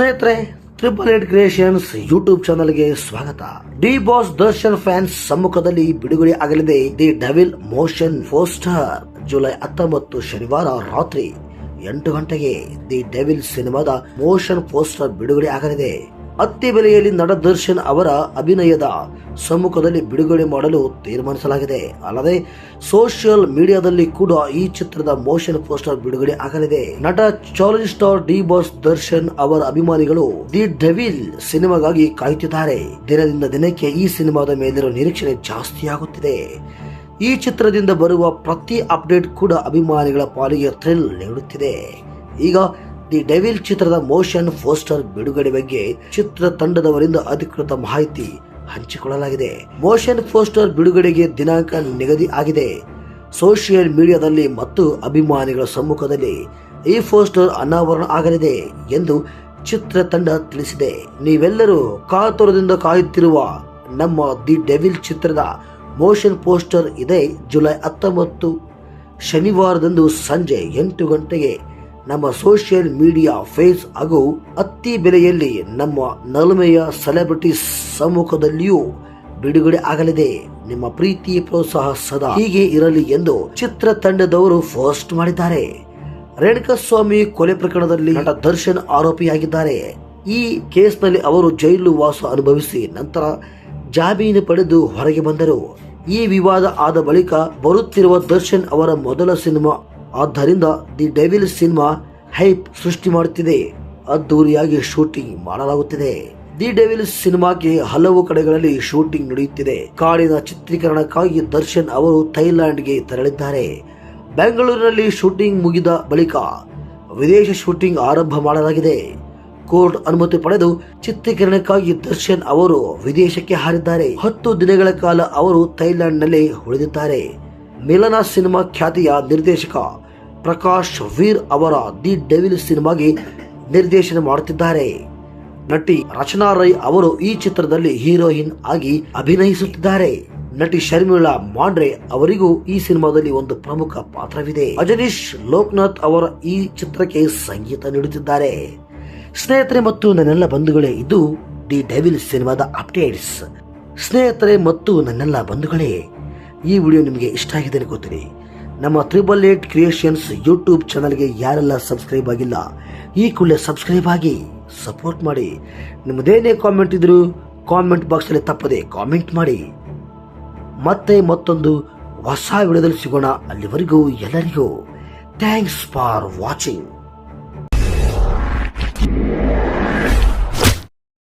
ಸ್ನೇಹಿತರೆ triple eight creations YouTube ಚಾನಲ್ಗೆ ಸ್ವಾಗತ. ಡಿ ಬಾಸ್ ದರ್ಶನ್ ಫ್ಯಾನ್ಸ್ ಸಮ್ಮುಖದಲ್ಲಿ ಬಿಡುಗಡೆ ಆಗಲಿದೆ. The devil motion poster July ಹತ್ತೊಂಬತ್ತು ಶನಿವಾರ ರಾತ್ರಿ ಎಂಟು ಗಂಟೆಗೆ ದಿ ಡೆವಿಲ್ ಸಿನಿಮಾದ ಮೋಷನ್ ಪೋಸ್ಟರ್ ಬಿಡುಗಡೆ ಆಗಲಿದೆ. ಅತ್ತಿ ಬೆಲೆಯಲ್ಲಿ ನಟ ದರ್ಶನ್ ಅವರ ಅಭಿನಯದ ಸಮ್ಮುಖದಲ್ಲಿ ಬಿಡುಗಡೆ ಮಾಡಲು ತೀರ್ಮಾನಿಸಲಾಗಿದೆ. ಅಲ್ಲದೆ ಸೋಷಿಯಲ್ ಮೀಡಿಯಾದಲ್ಲಿ ಕೂಡ ಈ ಚಿತ್ರದ ಮೋಷನ್ ಪೋಸ್ಟರ್ ಬಿಡುಗಡೆ ಆಗಲಿದೆ. ನಟ challenge star D boss Darshan ಅವರ ಅಭಿಮಾನಿಗಳು ದಿ ಡೆವಿಲ್ ಸಿನಿಮಾಗಾಗಿ ಕಾಯುತ್ತಿದ್ದಾರೆ. ದಿನದಿಂದ ದಿನಕ್ಕೆ ಈ ಸಿನಿಮಾದ ಮೇಲಿರುವ ನಿರೀಕ್ಷಣೆ ಜಾಸ್ತಿಯಾಗುತ್ತಿದೆ ಈ ಚಿತ್ರದಿಂದ ಬರುವ ಪ್ರತಿ ಅಪ್ಡೇಟ್ ಕೂಡ ಅಭಿಮಾನಿಗಳ ಪಾಲಿಗೆ ಥ್ರಿಲ್ ನೀಡುತ್ತಿದೆ. ಈಗ ದಿ ಡೆವಿಲ್ ಚಿತ್ರದ ಮೋಷನ್ ಪೋಸ್ಟರ್ ಬಿಡುಗಡೆ ಬಗ್ಗೆ ಚಿತ್ರ ತಂಡದವರಿಂದ ಅಧಿಕೃತ ಮಾಹಿತಿ ಹಂಚಿಕೊಳ್ಳಲಾಗಿದೆ. ಮೋಷನ್ ಪೋಸ್ಟರ್ ಬಿಡುಗಡೆಗೆ ದಿನಾಂಕ ನಿಗದಿ ಆಗಿದೆ. ಸೋಷಿಯಲ್ ಮೀಡಿಯಾದಲ್ಲಿ ಮತ್ತು ಅಭಿಮಾನಿಗಳ ಸಮ್ಮುಖದಲ್ಲಿ ಈ ಪೋಸ್ಟರ್ ಅನಾವರಣ ಆಗಲಿದೆ ಎಂದು ಚಿತ್ರ ತಂಡ ತಿಳಿಸಿದೆ. ನೀವೆಲ್ಲರೂ ಕಾತುರದಿಂದ ಕಾಯುತ್ತಿರುವ ನಮ್ಮ ದಿ ಡೆವಿಲ್ ಚಿತ್ರದ ಮೋಷನ್ ಪೋಸ್ಟರ್ ಇದೆ ಜುಲೈ ಹತ್ತೊಂಬತ್ತು, ಶನಿವಾರದಂದು ಸಂಜೆ ಎಂಟು ಗಂಟೆಗೆ ನಮ್ಮ ಸೋಷಿಯಲ್ ಮೀಡಿಯಾ ಫೇಸ್ ಹಾಗೂ ಅತ್ತಿ ಬೆಲೆಯಲ್ಲಿ ನಮ್ಮ ನಲುಮೆಯ ಸೆಲೆಬ್ರಿಟಿ ಸಮ್ಮುಖದಲ್ಲಿಯೂ ಬಿಡುಗಡೆ ಆಗಲಿದೆ. ನಿಮ್ಮ ಪ್ರೀತಿ ಪ್ರೋತ್ಸಾಹ ಸದಾ ಹೀಗೆ ಇರಲಿ ಎಂದು ಚಿತ್ರತಂಡದವರು ಪೋಸ್ಟ್ ಮಾಡಿದ್ದಾರೆ. ರೇಣುಕಸ್ವಾಮಿ ಕೊಲೆ ಪ್ರಕರಣದಲ್ಲಿ ನಟ ದರ್ಶನ್ ಆರೋಪಿಯಾಗಿದ್ದಾರೆ. ಈ ಕೇಸ್ನಲ್ಲಿ ಅವರು ಜೈಲು ವಾಸ ಅನುಭವಿಸಿ ನಂತರ ಜಾಮೀನು ಪಡೆದು ಹೊರಗೆ ಬಂದರು. ಈ ವಿವಾದ ಆದ ಬಳಿಕ ಬರುತ್ತಿರುವ ದರ್ಶನ್ ಅವರ ಮೊದಲ ಸಿನಿಮಾ ಆದ್ದರಿಂದ ದಿ ಡೆವಿಲ್ ಸಿನಿಮಾ ಹೈಪ್ ಸೃಷ್ಟಿ ಮಾಡುತ್ತಿದೆ. ಅದ್ದೂರಿಯಾಗಿ ಶೂಟಿಂಗ್ ಮಾಡಲಾಗುತ್ತಿದೆ. ದಿ ಡೆವಿಲ್ ಸಿನಿಮಾಗೆ ಹಲವು ಕಡೆಗಳಲ್ಲಿ ಶೂಟಿಂಗ್ ನಡೆಯುತ್ತಿದೆ. ಕಾಡಿನ ಚಿತ್ರೀಕರಣಕ್ಕಾಗಿ ದರ್ಶನ್ ಅವರು ಥೈಲ್ಯಾಂಡ್ಗೆ ತೆರಳಿದ್ದಾರೆ. ಬೆಂಗಳೂರಿನಲ್ಲಿ ಶೂಟಿಂಗ್ ಮುಗಿದ ಬಳಿಕ ವಿದೇಶ ಶೂಟಿಂಗ್ ಆರಂಭ ಮಾಡಲಾಗಿದೆ. ಕೋರ್ಟ್ ಅನುಮತಿ ಪಡೆದು ಚಿತ್ರೀಕರಣಕ್ಕಾಗಿ ದರ್ಶನ್ ಅವರು ವಿದೇಶಕ್ಕೆ ಹಾರಿದ್ದಾರೆ. ಹತ್ತು ದಿನಗಳ ಕಾಲ ಅವರು ಥೈಲ್ಯಾಂಡ್ನಲ್ಲಿ ಉಳಿದಿದ್ದಾರೆ. ಮಿಲನ ಸಿನಿಮಾ ಖ್ಯಾತಿಯ ನಿರ್ದೇಶಕ ಪ್ರಕಾಶ್ ವೀರ್ ಅವರ ದಿ ಡೆವಿಲ್ ಸಿನಿಮಾಗೆ ನಿರ್ದೇಶನ ಮಾಡುತ್ತಿದ್ದಾರೆ. ನಟಿ ರಚನಾ ರೈ ಅವರು ಈ ಚಿತ್ರದಲ್ಲಿ ಹೀರೋಯಿನ್ ಆಗಿ ಅಭಿನಯಿಸುತ್ತಿದ್ದಾರೆ. ನಟಿ ಶರ್ಮಿಳಾ ಮಾಂಡ್ರೆ ಅವರಿಗೂ ಈ ಸಿನಿಮಾದಲ್ಲಿ ಒಂದು ಪ್ರಮುಖ ಪಾತ್ರವಿದೆ. ಅಜನೀಶ್ ಲೋಕನಾಥ್ ಅವರ ಈ ಚಿತ್ರಕ್ಕೆ ಸಂಗೀತ ನೀಡುತ್ತಿದ್ದಾರೆ. ಸ್ನೇಹಿತರೆ ಮತ್ತು ನನ್ನೆಲ್ಲ ಬಂಧುಗಳೇ, ಇದು ದಿ ಡೆವಿಲ್ ಸಿನಿಮಾದ ಅಪ್ಡೇಟ್ಸ್. ಸ್ನೇಹಿತರೆ ಮತ್ತು ನನ್ನೆಲ್ಲ ಬಂಧುಗಳೇ ಈ ವಿಡಿಯೋ ನಿಮಗೆ ಇಷ್ಟ ಆಗಿದೆ ಅನ್ಕೋತೀನಿ. ನಮ್ಮ ತ್ರಿಬಲ್ ಏಟ್ ಕ್ರಿಯೇಷನ್ಸ್ ಯೂಟ್ಯೂಬ್ ಚಾನಲ್ಗೆ ಯಾರೆಲ್ಲ ಸಬ್ಸ್ಕ್ರೈಬ್ ಆಗಿಲ್ಲ, ಈ ಕೂಡಲೇ ಸಬ್ಸ್ಕ್ರೈಬ್ ಆಗಿ ಸಪೋರ್ಟ್ ಮಾಡಿ. ನಿಮ್ಮದೇನೇ ಕಾಮೆಂಟ್ ಇದ್ರು ಕಾಮೆಂಟ್ ಬಾಕ್ಸಲ್ಲಿ ತಪ್ಪದೆ ಕಾಮೆಂಟ್ ಮಾಡಿ. ಮತ್ತೆ ಮತ್ತೊಂದು ಹೊಸ ವಿಡಿಯೋದಲ್ಲಿ ಸಿಗೋಣ ಅಲ್ಲಿವರೆಗೂ ಎಲ್ಲರಿಗೂ. Thanks for watching